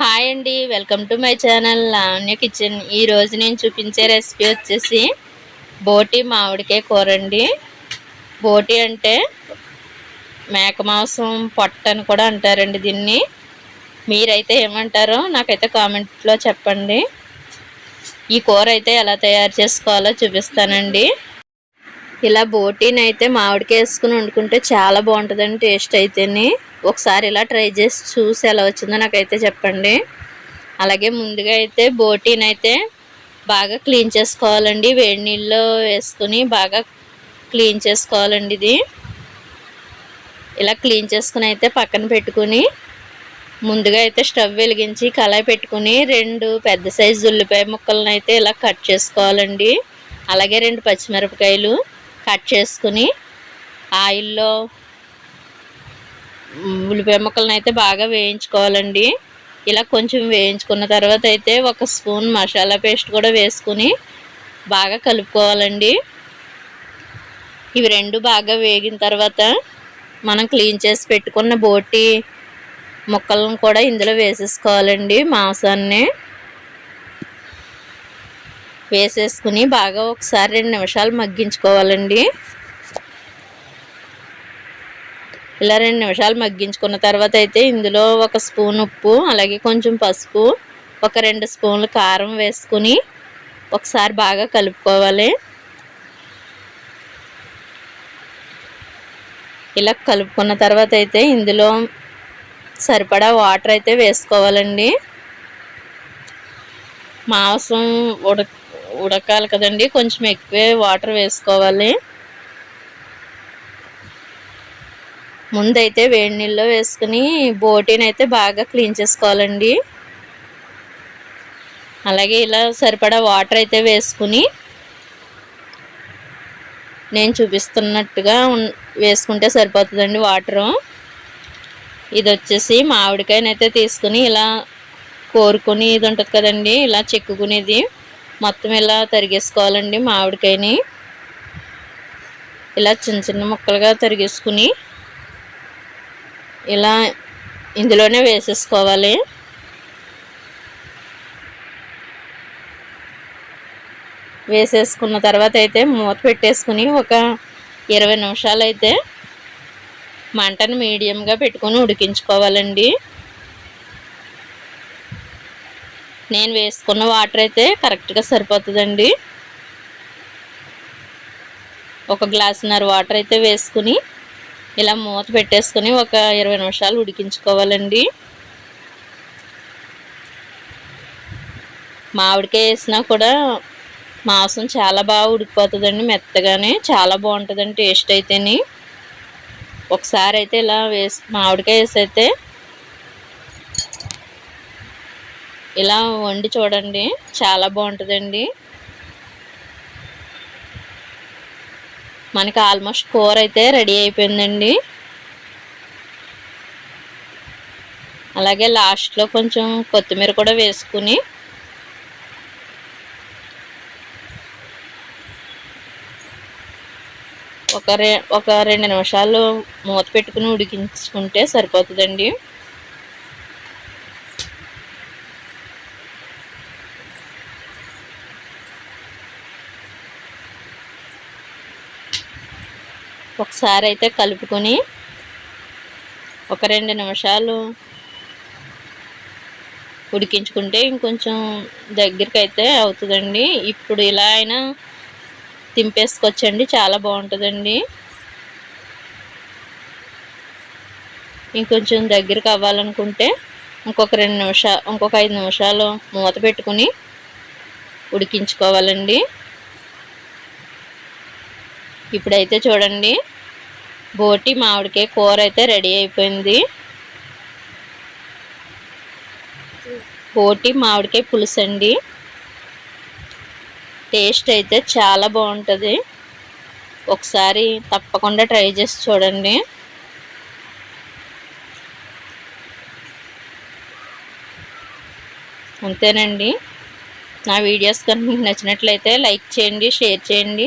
Hi అండి welcome to my channel Lavanya kitchen. ఈ రోజు నేను చూపించే రెసిపీ వచ్చేసి బోటి మామిడికాయ కూర అండి బోటి అంటే మేక మాంసం పొట్ట అని కూడా అంటారండి దీన్ని. మీరైతే ఏమంటారో నాకైతే కామెంట్లో చెప్పండి. ఈ కూర అయితే ఎలా తయారు చేసుకోవాలో చూపిస్తానండి. ఇలా బోటీని అయితే మామిడికాయ వేసుకుని వండుకుంటే చాలా బాగుంటుందండి టేస్ట్ అయితేనే. ఒకసారి ఇలా ట్రై చేసి చూసి ఎలా వచ్చిందో నాకైతే చెప్పండి. అలాగే ముందుగా అయితే బోటీని అయితే బాగా క్లీన్ చేసుకోవాలండి. వేడి నీళ్ళలో వేసుకుని బాగా క్లీన్ చేసుకోవాలండి ఇది. ఇలా క్లీన్ చేసుకుని అయితే పక్కన పెట్టుకుని ముందుగా అయితే స్టవ్ వెలిగించి కళాయి పెట్టుకుని రెండు పెద్ద సైజు ఉల్లిపాయ ముక్కలను అయితే ఇలా కట్ చేసుకోవాలండి. అలాగే రెండు పచ్చిమిరపకాయలు కట్ చేసుకుని ఆయిల్లో ఉల్లిపాయ ముక్కలను అయితే బాగా వేయించుకోవాలండి. ఇలా కొంచెం వేయించుకున్న తర్వాత అయితే ఒక స్పూన్ మసాలా పేస్ట్ కూడా వేసుకుని బాగా కలుపుకోవాలండి. ఇవి రెండు బాగా వేగిన తర్వాత మనం క్లీన్ చేసి పెట్టుకున్న బోటి ముక్కలను కూడా ఇందులో వేసేసుకోవాలండి మాంసాన్ని. వేసేసుకుని బాగా ఒకసారి రెండు నిమిషాలు మగ్గించుకోవాలండి. ఇలా రెండు నిమిషాలు మగ్గించుకున్న తర్వాత అయితే ఇందులో ఒక స్పూన్ ఉప్పు అలాగే కొంచెం పసుపు ఒక రెండు స్పూన్లు కారం వేసుకుని ఒకసారి బాగా కలుపుకోవాలి. ఇలా కలుపుకున్న తర్వాత అయితే ఇందులో సరిపడా వాటర్ అయితే వేసుకోవాలండి. మాంసం ఉడక ఉడకాలి కదండి కొంచెం ఎక్కువే వాటర్ వేసుకోవాలి. ముందైతే వేడి నీళ్ళలో వేసుకుని బోటీని అయితే బాగా క్లీన్ చేసుకోవాలండి. అలాగే ఇలా సరిపడా వాటర్ అయితే వేసుకుని నేను చూపిస్తున్నట్టుగా వేసుకుంటే సరిపోతుందండి వాటరు. ఇది వచ్చేసి మామిడికాయనైతే తీసుకుని ఇలా కోరుకుని ఇది ఉంటుంది కదండి ఇలా చెక్కుకునేది. మొత్తం ఇలా తరిగేసుకోవాలండి మామిడికాయని. ఇలా చిన్న చిన్న ముక్కలుగా తరిగేసుకుని ఇలా ఇందులోనే వేసేసుకోవాలి. వేసేసుకున్న తర్వాత అయితే మూత పెట్టేసుకుని ఒక ఇరవై నిమిషాలు అయితే మంటను మీడియంగా పెట్టుకొని ఉడికించుకోవాలండి. నేను వేసుకున్న వాటర్ అయితే కరెక్ట్గా సరిపోతుందండి. ఒక గ్లాసున్నర వాటర్ అయితే వేసుకుని ఇలా మూత పెట్టేసుకుని ఒక ఇరవై నిమిషాలు ఉడికించుకోవాలండి. మామిడికాయ వేసినా కూడా మాంసం చాలా బాగా ఉడికిపోతుందండి మెత్తగానే చాలా బాగుంటుందండి టేస్ట్ అయితేని. ఒకసారి అయితే ఇలా వేసి మామిడికాయ వేసి అయితే ఇలా వండి చూడండి చాలా బాగుంటుందండి. మనకి ఆల్మోస్ట్ కూర అయితే రెడీ అయిపోయిందండి. అలాగే లాస్ట్లో కొంచెం కొత్తిమీర కూడా వేసుకుని ఒక రె ఒక రెండు నిమిషాలు మూత పెట్టుకుని ఉడికించుకుంటే సరిపోతుందండి. ఒకసారి అయితే కలుపుకొని ఒక రెండు నిమిషాలు ఉడికించుకుంటే ఇంకొంచెం దగ్గరికి అయితే అవుతుందండి. ఇప్పుడు ఇలా అయినా తింపేసుకొచ్చండి చాలా బాగుంటుందండి. ఇంకొంచెం దగ్గరికి అవ్వాలనుకుంటే ఇంకొక రెండు నిమిషాలు ఇంకొక ఐదు నిమిషాలు మూత పెట్టుకుని ఉడికించుకోవాలండి. ఇప్పుడైతే చూడండి. బోటి మామిడికాయ కూర అయితే రెడీ అయిపోయింది. బోటి మామిడికాయ పులుసు అండి. టేస్ట్ అయితే చాలా బాగుంటుంది. ఒకసారి తప్పకుండా ట్రై చేసి చూడండి. అంతేనండి. నా వీడియోస్ కనుక మీకు నచ్చినట్లయితే లైక్ చేయండి షేర్ చేయండి.